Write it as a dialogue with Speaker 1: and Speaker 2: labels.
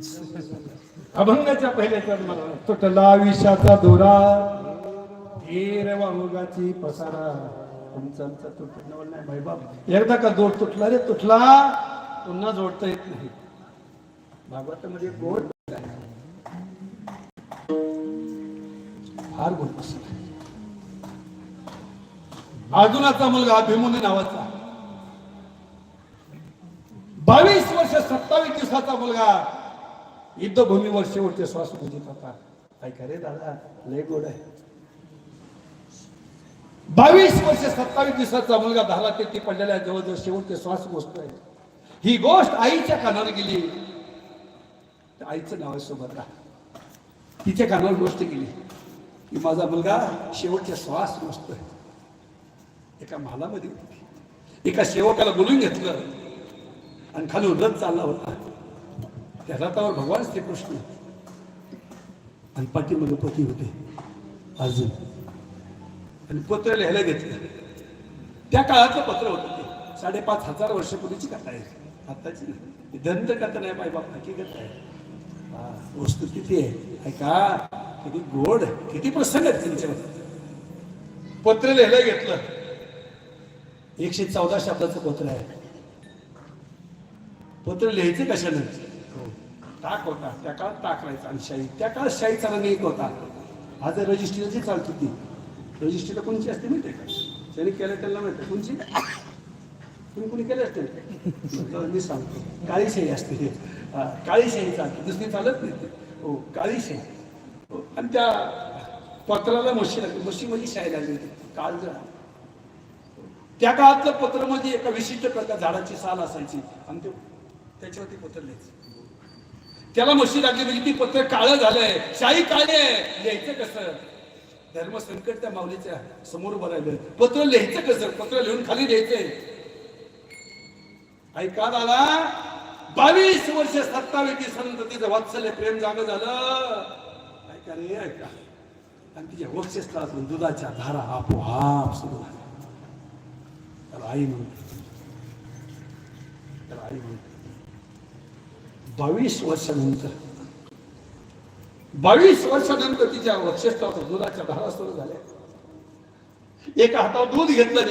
Speaker 1: अभंगाच्या पहिल्या तुटला विषाचा दोरा धीर वाहुगाची पसारा. तुमचा आमचा नाही भाई एकदा का जोड तुटला रे तुटला पुन्हा जोडता येत नाही. भागवतामध्ये गोड फार गोड अर्जुनाचा मुलगा भीमुनी नावाचा. बावीस वर्ष सत्तावीस दिवसाचा मुलगा युद्धभूमीवर शेवटचे श्वास म्हणजे गुंजित होता ऐका रे दादा लय गोड आहे. बावीस वर्ष सत्तावीस दिवसाचा मुलगा दहाला ते पडलेल्या जवळजवळ शेवटचे श्वास मोजतोय. ही गोष्ट आईच्या कानावर गेली. आईचं नाव आहे सुभद्रा. तिच्या कानावर गोष्ट गेली की माझा मुलगा शेवटचे श्वास मोजतोय. एका महालामध्ये एका सेवकाला बोलून घेतलं. आणि खाली रथ चालला होता. त्या रथावर भगवान श्रीकृष्ण. आणि पाठीमध्ये पती होते. अर्जुन आणि पत्र लिहायला घेतलं. त्या काळाचं पत्र होतं ते. साडेपाच हजार वर्षापूर्वीची कथा आहे. आताची नाही. दंत कथा नाही बाई बाप कथा आहे. वस्तू किती आहे? ऐका किती गोड किती प्रसंग आहेत त्यांच्यावर पत्र लिहायला घेतलं. एकशे चौदा शब्दाचं पत्र आहे. पत्र लिहायचं कशानं? हो. टाक होता त्या काळात टाक राहायचा. आणि शाही त्या काळात शाहीचा रंग एक होता. आज रजिस्ट्रीची चालत होती. रजिस्ट्रीला कोणची असते माहिती आहे का? ज्याने केलं त्यांना माहिती कोणची? तुम्ही कोणी केलं असते? मी सांगतो. काळी शाही असते. काळी शाही चालते. दुसरी चालत नाही हो काळी शाही. हो, आणि त्या पत्राला म्हशी लागली. म्हशी म्हणजे शाही लागली होती. काळ त्या काळातलं पत्र म्हणजे एका विशिष्ट प्रकार झाडाची साल असायची. आणि ते त्याच्यावरती पत्र लिहायचं. त्याला म्हशी लागली म्हणजे ती पत्र काळं झालंय. शाही काळी आहे. लिहायचं कसं? धर्म संकट त्या माऊलीच्या समोर उभं पत्र लिहायचं कसं? पत्र लिहून खाली लिहायचंय. ऐका आला बावीस वर्ष सत्तावीस दिवसानंतर तिचं वात्सल्य प्रेम जाग झालं. ऐका रे ऐका. आणि तिच्या वक्षस्थळात दुधाच्या धारा आपोआप सुरू झाल्या. त्याला आई म्हणते त्याला आई म्हणते बावीस वर्षानंतर. बावीस वर्षानंतर तिच्या वक्षस्थावर दुधाच्या धारा सुरू झाल्या. एका हातावर दूध घेतलं